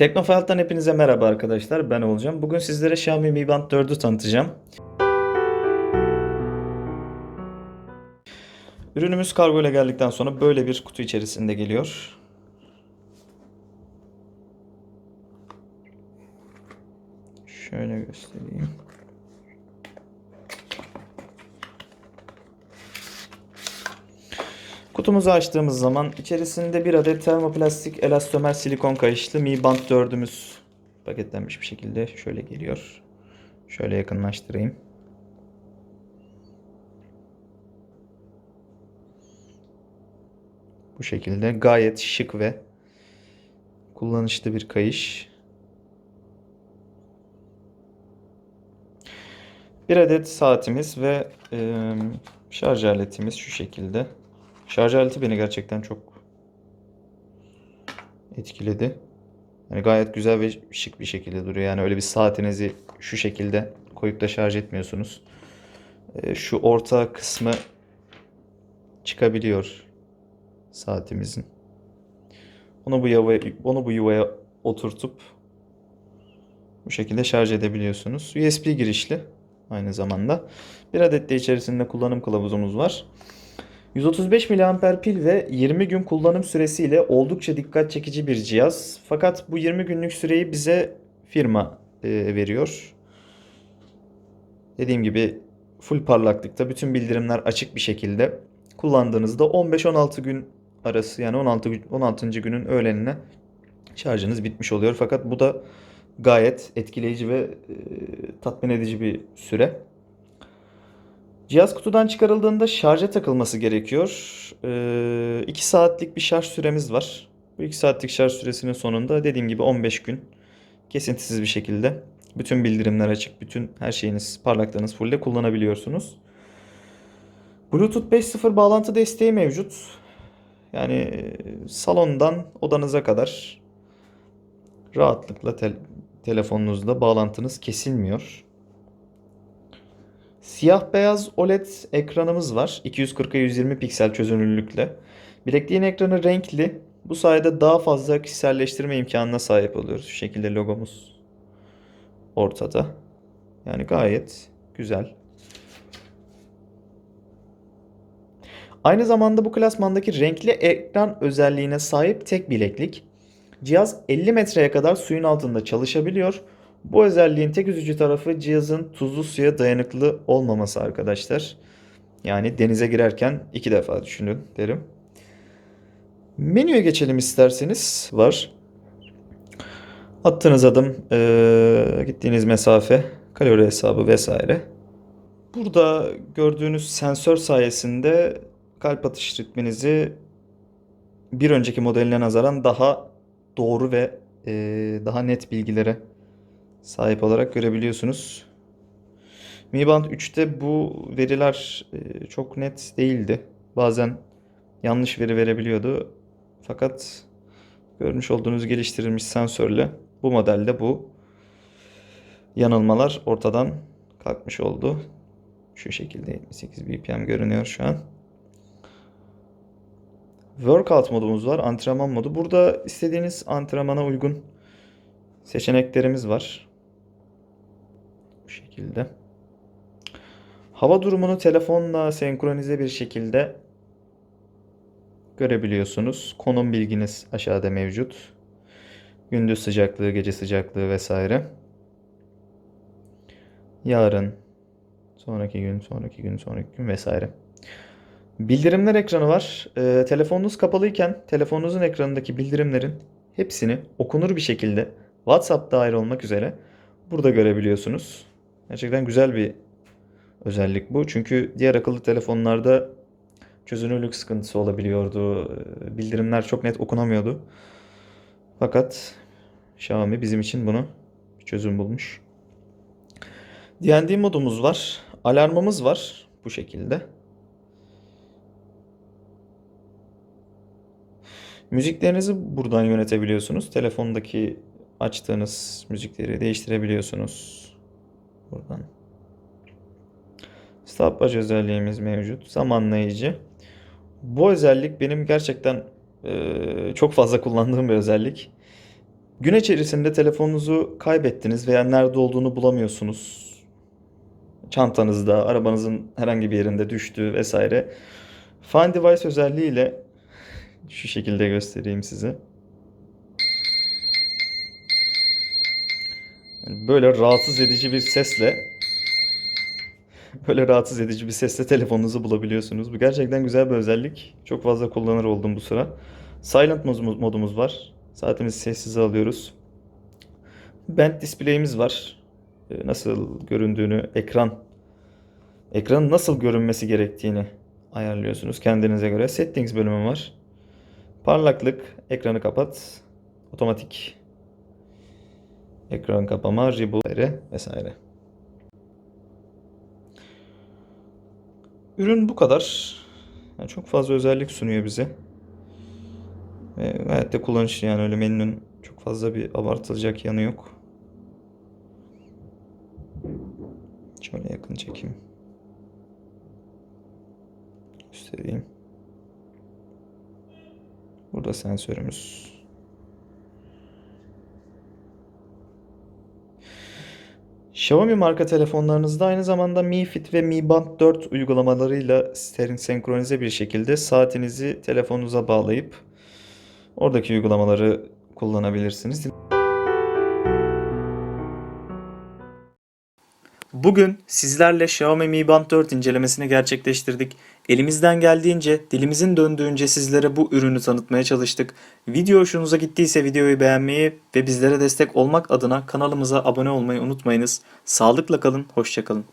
Teknofilt'tan hepinize merhaba arkadaşlar. Ben olacağım. Bugün sizlere Xiaomi Mi Band 4'ü tanıtacağım. Ürünümüz kargo ile geldikten sonra böyle bir kutu içerisinde geliyor. Şöyle göstereyim. Kutumuzu açtığımız zaman içerisinde bir adet termoplastik elastomer silikon kayışlı Mi Band 4'ümüz paketlenmiş bir şekilde şöyle geliyor. Şöyle yakınlaştırayım. Bu şekilde gayet şık ve kullanışlı bir kayış. Bir adet saatimiz ve e, şarj aletimiz şu şekilde. Şarj aleti beni gerçekten çok etkiledi. Yani gayet güzel ve şık bir şekilde duruyor. Yani öyle bir saatinizi şu şekilde koyup da şarj etmiyorsunuz. Ee, şu orta kısmı çıkabiliyor saatimizin. Onu bu yuvaya, onu bu yuvaya oturtup bu şekilde şarj edebiliyorsunuz. USB girişli aynı zamanda. Bir adet de içerisinde kullanım kılavuzumuz var. 135 mAh pil ve 20 gün kullanım süresiyle oldukça dikkat çekici bir cihaz. Fakat bu 20 günlük süreyi bize firma e, veriyor. Dediğim gibi full parlaklıkta bütün bildirimler açık bir şekilde kullandığınızda 15-16 gün arası yani 16 gün- 16. günün öğlenine şarjınız bitmiş oluyor. Fakat bu da gayet etkileyici ve e, tatmin edici bir süre. Cihaz kutudan çıkarıldığında şarja takılması gerekiyor. 2 saatlik bir şarj süremiz var. Bu 2 saatlik şarj süresinin sonunda dediğim gibi 15 gün kesintisiz bir şekilde bütün bildirimler açık, bütün her şeyiniz, parlaklığınız fullde kullanabiliyorsunuz. Bluetooth 5.0 bağlantı desteği mevcut. Yani e, salondan odanıza kadar rahatlıkla tel- telefonunuzla bağlantınız kesilmiyor. Siyah beyaz OLED ekranımız var. 240'a 120 piksel çözünürlükle. Bilekliğin ekranı renkli. Bu sayede daha fazla kişiselleştirme imkanına sahip oluyoruz. Şu şekilde logomuz ortada. Yani gayet güzel. Aynı zamanda bu klasmandaki renkli ekran özelliğine sahip tek bileklik. Cihaz 50 metreye kadar suyun altında çalışabiliyor. Bu özelliğin tek üzücü tarafı cihazın tuzlu suya dayanıklı olmaması arkadaşlar. Yani denize girerken iki defa düşünün derim. Menüye geçelim isterseniz. Var. Attığınız adım, eee, gittiğiniz mesafe, kalori hesabı vesaire. Burada gördüğünüz sensör sayesinde kalp atış ritminizi bir önceki modeline nazaran daha doğru ve eee, daha net bilgilere sahip olarak görebiliyorsunuz. Mi Band 3'te bu veriler e, çok net değildi. Bazen yanlış veri verebiliyordu. Fakat görmüş olduğunuz geliştirilmiş sensörle bu modelde bu yanılmalar ortadan kalkmış oldu. Şu şekilde 78 BPM görünüyor şu an. Workout modumuz var. Antrenman modu. Burada istediğiniz antrenmana uygun seçeneklerimiz var. Bu şekilde. Hava durumunu telefonla senkronize bir şekilde görebiliyorsunuz. Konum bilginiz aşağıda mevcut. Gündüz sıcaklığı, gece sıcaklığı vesaire. Yarın, sonraki gün, sonraki gün, sonraki gün vesaire. Bildirimler ekranı var. Ee, telefonunuz kapalıyken telefonunuzun ekranındaki bildirimlerin hepsini okunur bir şekilde WhatsApp dahil olmak üzere burada görebiliyorsunuz. Gerçekten güzel bir özellik bu. Çünkü diğer akıllı telefonlarda çözünürlük sıkıntısı olabiliyordu. Ee, Bildirimler çok net okunamıyordu. Fakat Xiaomi bizim için bunu çözüm bulmuş. D&D modumuz var. Alarmımız var bu şekilde. Müziklerinizi buradan yönetebiliyorsunuz. Telefondaki açtığınız müzikleri değiştirebiliyorsunuz. Buradan. Stopwatch özelliğimiz mevcut. Zamanlayıcı. Bu özellik benim gerçekten eee, çok fazla kullandığım bir özellik. Gün içerisinde telefonunuzu kaybettiniz veya nerede olduğunu bulamıyorsunuz. Çantanızda, arabanızın herhangi bir yerinde düştü vesaire. Find Device özelliğiyle şu şekilde göstereyim size. Yani Böyle rahatsız edici bir sesle böyle rahatsız edici bir sesle telefonunuzu bulabiliyorsunuz. Bu gerçekten güzel bir özellik. Çok fazla kullanır oldum bu sıra. Silent modumuz, var. Saatimizi sessize alıyoruz. Band display'imiz var. Ee, Nasıl göründüğünü, ekran ekranın nasıl görünmesi gerektiğini ayarlıyorsunuz kendinize göre. Settings bölümü var. Parlaklık, ekranı kapat, otomatik ekran kapama, reboot vesaire vesaire. Ürün bu kadar. Yani çok fazla özellik sunuyor bize. Ve gayet de kullanışlı yani öyle menünün çok fazla bir abartılacak yanı yok. Şöyle yakın çekeyim. Göstereyim. Burada sensörümüz. Xiaomi marka telefonlarınızda aynı zamanda Mi Fit ve Mi Band 4 uygulamalarıyla senkronize bir şekilde saatinizi telefonunuza bağlayıp oradaki uygulamaları kullanabilirsiniz. Bugün sizlerle Xiaomi Mi Band 4 incelemesini gerçekleştirdik. Elimizden geldiğince, dilimizin döndüğünce sizlere bu ürünü tanıtmaya çalıştık. Video hoşunuza gittiyse videoyu beğenmeyi ve bizlere destek olmak adına kanalımıza abone olmayı unutmayınız. Sağlıkla kalın, hoşçakalın.